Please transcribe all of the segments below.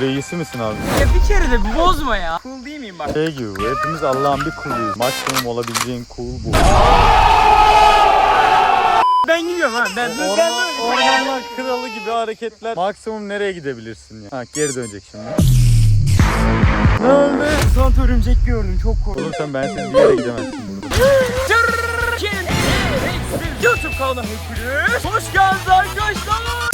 Reisi misin abi? Ya bir kere de bir bozma ya. Cool değil miyim bak? Şey gibi bu. Hepimiz Allah'ın bir kuluyuz. Maksimum olabileceğin kul bu. Ben gidiyorum ha. Ben, ben, ben Orman, ormanlar kralı gibi hareketler. Maksimum nereye gidebilirsin ya? Ha geri dönecek şimdi. Ne oldu? Son örümcek gördüm. Çok korktum. Oğlum sen bensiz bir yere gidemezsin burada. YouTube kanalına hoş geldiniz arkadaşlar.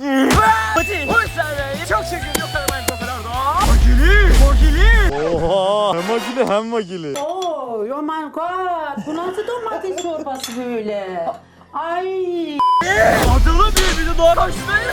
Hadi hoş geldiniz. Çok şükür yok arabayın kafalarda. Magili. Magili. Oha! Hem magili hem magili. Oh, oh my god. Bu nasıl domates çorbası böyle? Ay. Adalı bir video.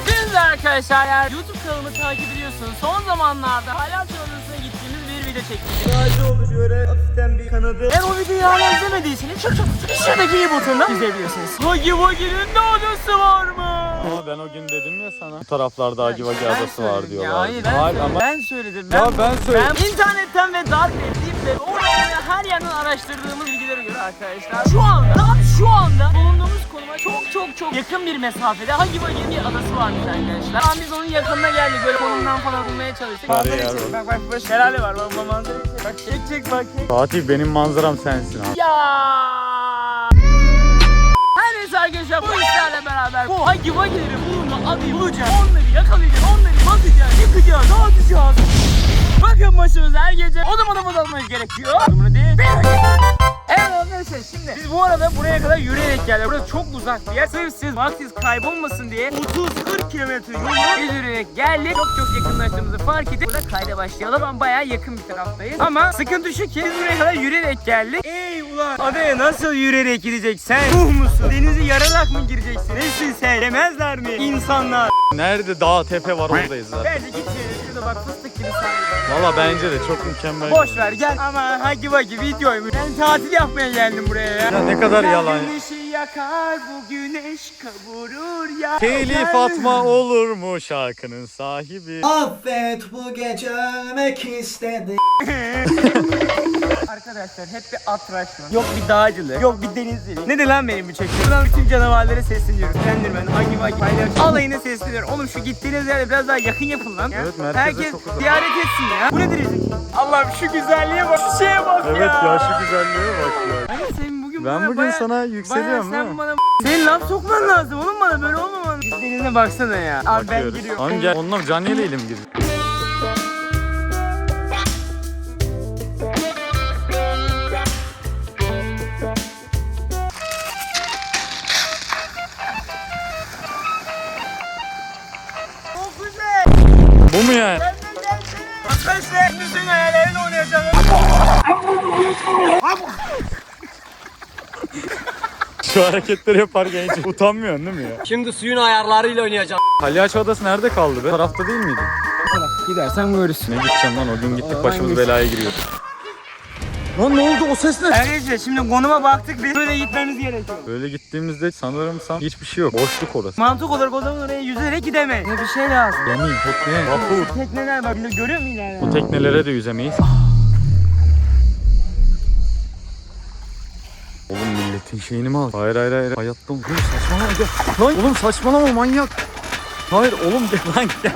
Biz de arkadaşlar yani YouTube kanalımı takip ediyorsunuz. Son zamanlarda hala çorbasına gittiğimiz bir video çektik. Ağacı oldu şöyle hafiften bir kanadı. Eğer o videoyu hala izlemediyseniz çok çok şuradaki iyi butondan izleyebilirsiniz. Hagi Vagi'nin de adası var mı? Ama ben o gün dedim ya sana. Bu taraflarda Hagi Vagi Ben adası var diyorlar. Hayır ben, Hayır ama ben söyledim. Ya ben söyledim. Ben internetten ve dark web, deep web, oradan her yerden araştırdığımız bilgilere göre arkadaşlar. Şu anda, tam şu anda bulunduğumuz konuma çok çok çok yakın bir mesafede Hagi Vagi'nin bir adası varmış arkadaşlar. An biz onun yakınına geldik böyle konumdan falan bulmaya çalıştık. Var var. Bak bak bak şelale var bak bak manzara. Bak çek çek bak. Fatih benim manzaram sensin abi. Ya. Arkadaşlar bu işlerle beraber bu Hagi Vagi'leri bulma adayı bulacağız. Onları yakalayacağız, onları bakacağız, yıkacağız, dağıtacağız. Bakın başımıza her gece odam odam odamız gerekiyor. Bunu değil. Evet arkadaşlar şimdi biz bu arada buraya kadar yürüyerek geldik. Burası çok uzak bir yer. Sırf siz vaktiniz kaybolmasın diye 30-40 kilometre yolu biz yürüyerek geldik. Çok çok yakınlaştığımızı fark edip burada kayda başlayalım. Ama bayağı yakın bir taraftayız. Ama sıkıntı şu ki biz buraya kadar yürüyerek geldik. Ey ulan adaya nasıl yürüyerek gideceksin? Sen ruh musun? Denize yararak mı gireceksin? Nesin sen? Demezler mi insanlar? Nerede dağ tepe var oradayız zaten. Bence git şöyle şurada bak fıstık gibi sahil. Valla bence de çok mükemmel. Boş ver gel. Ama hagi vagi videoymuş. Ben tatil yapmaya geldim buraya ya. Ya ne kadar yalan. Güneşi yakar bu güneş kavurur ya. Telif atma olur mu şarkının sahibi? Affet bu gece ölmek istedim. Arkadaşlar hep bir atraşma. Yok bir dağcılık, yok bir denizcilik. Ne de lan benim bu çekim? Buradan bütün canavarlara sesleniyorum. Enderman, Hagi Vagi, Palyaço. Alayına sesleniyorum. Oğlum şu gittiğiniz yerde biraz daha yakın yapın lan. Evet, merkeze Herkes çok uzak. ziyaret etsin ya. Bu nedir izin? Allah'ım şu güzelliğe bak, şu şeye bak Evet ya. ya şu güzelliğe bak ya. Hani senin Ben bugün baya- sana yükseliyorum Baya değil mi? sen bana senin laf sokman lazım oğlum bana böyle olmaman. Denize baksana ya. Abi ben Bakıyoruz. giriyorum. Gel. Onunla can yeleyelim gibi. Çok Şu hareketleri yaparken hiç utanmıyorsun değil mi ya? Şimdi suyun ayarlarıyla oynayacağım. Palyaço adası nerede kaldı be? Tarafta değil miydi? Gidersen görürsün. Ne gideceğim lan o gün gittik başımız belaya giriyor. Lan ne oldu o ses ne? Arkadaşlar şimdi konuma baktık biz böyle gitmemiz gerekiyor. Böyle gittiğimizde sanırım san hiçbir şey yok. Boşluk orası. Mantık olarak o zaman oraya yüzerek gidemeyiz. Ne bir şey lazım. Gemi, tekne, vapur. Tekneler bak görüyor musun ileride? Bu teknelere de yüzemeyiz. Oğlum milletin şeyini mi al? Hayır hayır hayır. Hayatta oğlum saçmalama gel. Lan oğlum saçmalama manyak. Hayır oğlum gel lan gel.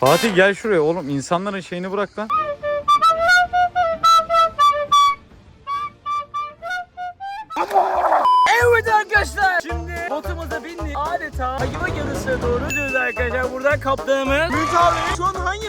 Fatih gel şuraya oğlum insanların şeyini bırak lan. Evet arkadaşlar. Şimdi botumuza bindik. Adeta Hagiva Yarısı'na doğru gidiyoruz arkadaşlar. Buradan kaptanımız Ümit abi. Şu an hangi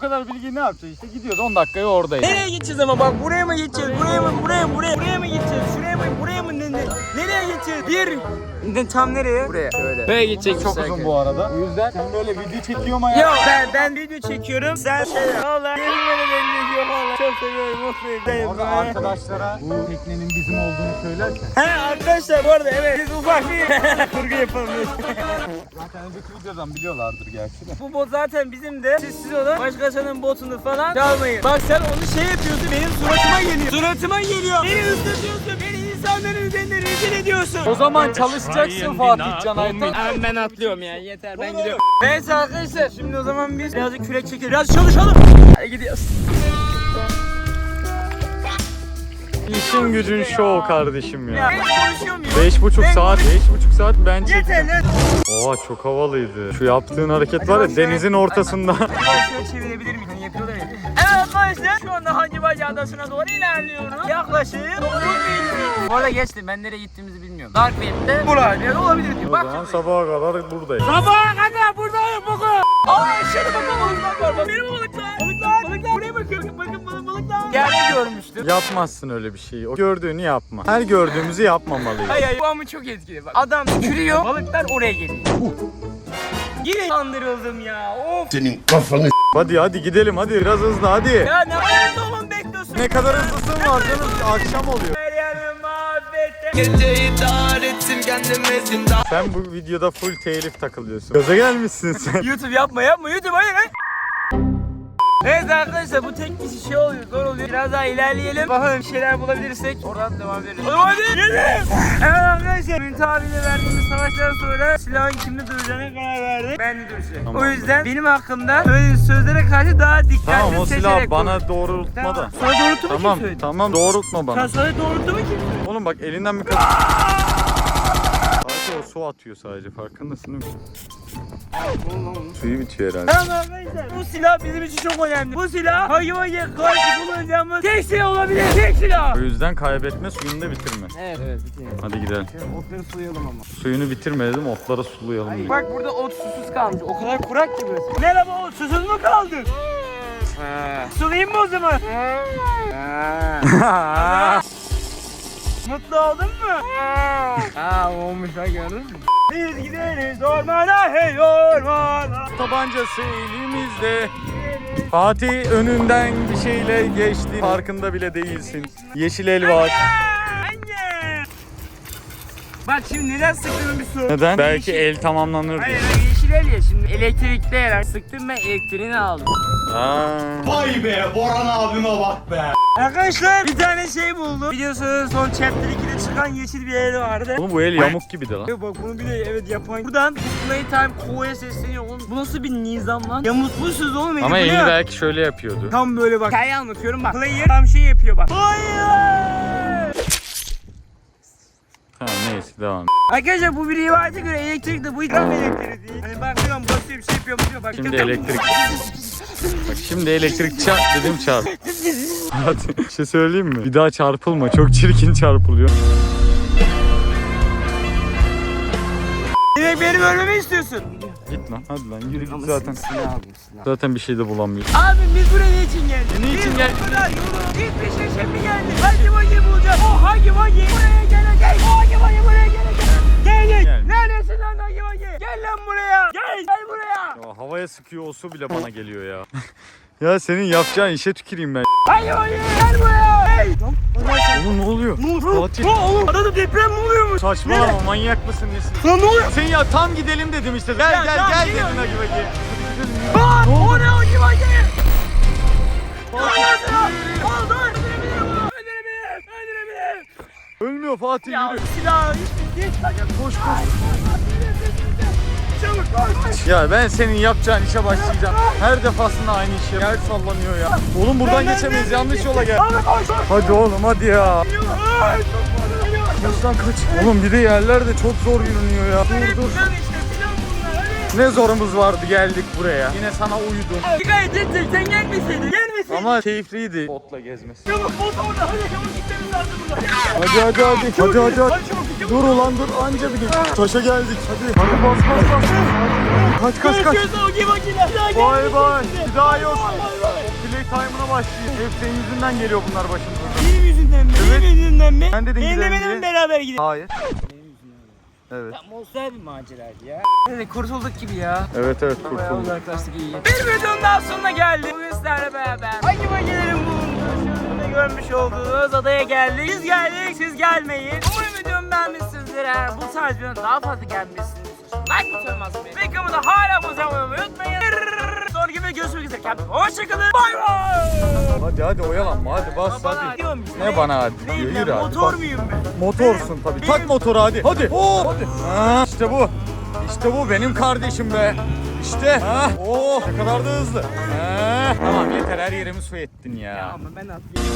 kadar bilgi ne yapacağız işte gidiyoruz 10 dakikaya oradayız. Nereye gideceğiz ama bak buraya mı gideceğiz? Buraya mı? Buraya? Buraya, buraya mı gideceğiz? Şuraya mı? Buraya mı? Ne, ne, nereye gideceğiz? Bir. Tam nereye? Buraya. Şöyle. Buraya gidecek Çok uzun bu arada. O yüzden sen böyle video çekiyorum ya. Yok ben, ben video çekiyorum. Sen şey yap. Valla yeminle beni diyor valla. Çok seviyorum. Mutluyum. Orada arkadaşlara bu teknenin bizim olduğunu söylersen. He arkadaşlar bu arada evet biz ufak bir kurgu yapalım. Zaten önceki videodan biliyorlardır gerçi de. bu bot zaten bizim de sessiz olan başkasının botunu falan çalmayın. Bak sen onu şey yapıyorsun benim suratıma geliyor. Suratıma geliyor. Beni ıslatıyorsun. Beni insanların üzerinde rezil ediyorsun. O zaman çalışacaksın Fatih Can Aytan. Ben, ben atlıyorum ya yeter ben gidiyorum. Neyse arkadaşlar şimdi o zaman biz birazcık kürek çekelim. Biraz çalışalım. Hadi gidiyoruz. İşin gücün şov kardeşim Ya ya. ben konuşuyor muyum? Beş buçuk Ben saat, beş buçuk saat ben Yeter çektim. lan. Oha çok havalıydı. Şu yaptığın hareket var ya denizin ortasında. Şöyle çevirebilir miyim? Arkadaşlar şu anda Hacı Bacı Adası'na doğru ilerliyoruz. Yaklaşık 9 bin. Bu arada geçtim ben nereye gittiğimizi bilmiyorum. Dark buralarda bir olabilir diyor. O Bak şimdi. sabaha kadar buradayız. Sabaha kadar buradayım bugün. Aa şurada bak balıklar var. Benim balıklar. Balıklar. Balıklar. Buraya bakın. Bakın balık balıklar. Geldi görmüştüm. Yapmazsın öyle bir şeyi. O gördüğünü yapma. Her gördüğümüzü yapmamalıyız. Hayır hayır. Bu ama çok etkili bak. Adam tükürüyor. Balıklar oraya geliyor. Yine kandırıldım ya. Of. Hadi hadi gidelim hadi biraz hızlı hadi. Ya ne kadar zaman bekliyorsun? Ne kadar hızlısın var canım akşam oluyor. Her yerim mahvettim. Geceyi dar ettim kendime zindan Sen bu videoda full telif takılıyorsun. Gaza gelmişsin sen. YouTube yapma yapma YouTube hayır hayır. Evet arkadaşlar bu tek kişi şey oluyor. Biraz daha ilerleyelim. Bakalım bir şeyler bulabilirsek oradan devam ederiz. Hadi hadi gidelim. Evet arkadaşlar Ümit abiyle verdiğimiz savaştan sonra silahın kimde duracağına karar verdik. Ben de duracağım. Tamam. O yüzden benim hakkımda söylediğin sözlere karşı daha dikkatli Tamam o seçerek silah konuş. bana doğrultma da. Tamam. Sana doğrulttu mu Tamam kim söyledi? tamam doğrultma bana. Sen sana doğrulttu mu kim söyledi? Oğlum bak elinden bir kadar. Sadece o su atıyor sadece farkındasın değil mi? Suyu bitiyor herhalde. Tamam arkadaşlar bu silah bizim için çok önemli. Bu silah hayvaya karşı kullanacağımız tek silah olabilir. Tek silah. O yüzden kaybetme suyunu da bitirme. Evet evet bitiyor. Hadi gidelim. Otları sulayalım ama. Suyunu bitirme dedim otlara sulayalım diye. Bak burada ot susuz kalmış. O kadar kurak ki burası. Merhaba ot susuz mu kaldın? Sulayayım mı o zaman? Mutlu oldun mu? Aa olmuş ha gördün mü? Biz gideriz ormana hey ormana. Tabancası elimizde. Fatih önünden bir şeyle geçti. Farkında bile değilsin. Yeşil el var. Anne. Bak şimdi neden sıktığımı bir sor. Neden? Belki Yeşil- el tamamlanır diye. Hayır hayır, yeşil el ya şimdi elektrikli el. Sıktım ben elektriğini aldım. Aa. Vay be Boran abime bak be Arkadaşlar bir tane şey buldum. Biliyorsunuz son chapter 2'de çıkan yeşil bir el vardı. Oğlum bu el yamuk gibi de lan. Bak bunu bir de evet yapan. Buradan bu Playtime Ko'ya sesleniyor oğlum. Bu nasıl bir nizam lan? Yamutmuşsunuz oğlum Ama elini belki şöyle yapıyordu. Tam böyle bak. Hikaye anlatıyorum bak. Player tam şey yapıyor bak. Hayır. Tamam neyse devam. Arkadaşlar bu bir rivayete göre elektrik de bu tam elektrik değil. Hani bakıyorum basıyor bir şey yapıyor diyor bak. Şimdi elektrik. Bak şimdi elektrik çarp dedim çarp. Hadi bir şey söyleyeyim mi? Bir daha çarpılma. Çok çirkin çarpılıyor. Demek benim ölmemi istiyorsun. Git lan. Hadi lan yürü git zaten. Zaten bir şey de bulamıyoruz. Abi biz buraya niçin geldik? Ne için Biz geldik? o kadar yolu git peşe mi geldik? Hangi vagi bulacağız? Hangi vagi buraya gelecek? O hangi vagi buraya gelecek? Gelecek. Gel. Neredesin lan hangi vagi? Gel lan buraya. Gel. Gel buraya. Ya havaya sıkıyor o su bile bana geliyor ya. ya senin yapacağın işe tüküreyim ben. Hangi vagi? Gel buraya. Hey. Oğlum ne oluyor? Ne oldu? Fatih. Ne oğlum? Adada deprem mi oluyormuş? Saçmalama manyak mısın nesin? Lan ne oluyor? Sen ya tam gidelim dedim işte. Gel Ya, gel gel geliyorum. dedin Hagi Vagi. Hadi gidelim ya. Aa, Ne o ne hangi vagi? Allah Ölmüyor Fatih Ya yürü. silahı hiç. Koş koş. Çabuk koş. koş. Ya ben senin yapacağın işe başlayacağım. Her defasında aynı iş yap. Yer sallanıyor ya. Oğlum buradan geçemeyiz. Yanlış yola gel. Koş koş. Hadi oğlum hadi ya. Geliyor. Kaç lan kaç. Oğlum bir de yerler de çok zor yürünüyor ya. Dur dur. Ne zorumuz vardı geldik buraya. Yine sana uydum. Dikkat et sen gelmeseydin. Gelmeseydin. Ama keyifliydi. Botla gezmesi. Çabuk bot orada hadi çabuk gitmemiz lazım buradan. Hadi hadi hadi. Hadi hadi hadi. Dur ulan dur anca bir Taşa geldik. Hadi. Hadi bas bas bas. Kaç kaç kaç. Gibi makineler. Bir daha Bay bay. Bir daha yok. Playtime'ına başlayayım. Hep senin yüzünden geliyor bunlar başımıza. Benim yüzümden mi? Benim yüzümden mi? Ben dedim Benimle gidelim benim beraber gidelim. Hayır. Evet. Ya Monster bir maceraydı ya. Evet kurtulduk gibi ya. Evet evet Bayağı kurtulduk. uzaklaştık iyi. Bir videonun daha sonuna geldik. Bugün sizlerle beraber hangi makinelerin bulunduğu şurada görmüş olduğunuz adaya geldik. Biz geldik siz gelmeyin. Umarım videomu beğenmişsinizdir. Eğer bu tarz videonun daha fazla gelmesini like butonuna basmayı ve kanalıma da hala abone olmayı unutmayın. Videoda görüşmek üzere. Kendinize hoşçakalın. Bay bay. Hadi hadi oyalanma hadi bas Bana hadi. işte. Ne bana hadi diyor Neyim ben, yürü hadi. Motor bas. muyum ben? Motorsun tabii. Tak motoru hadi. Hadi. Oo, hadi. Ha, işte bu. İşte bu benim kardeşim be. İşte. Ha. Oo, ne kadar da hızlı. Ha. Tamam yeter her yerimi su ettin ya. Ama ben atlayayım.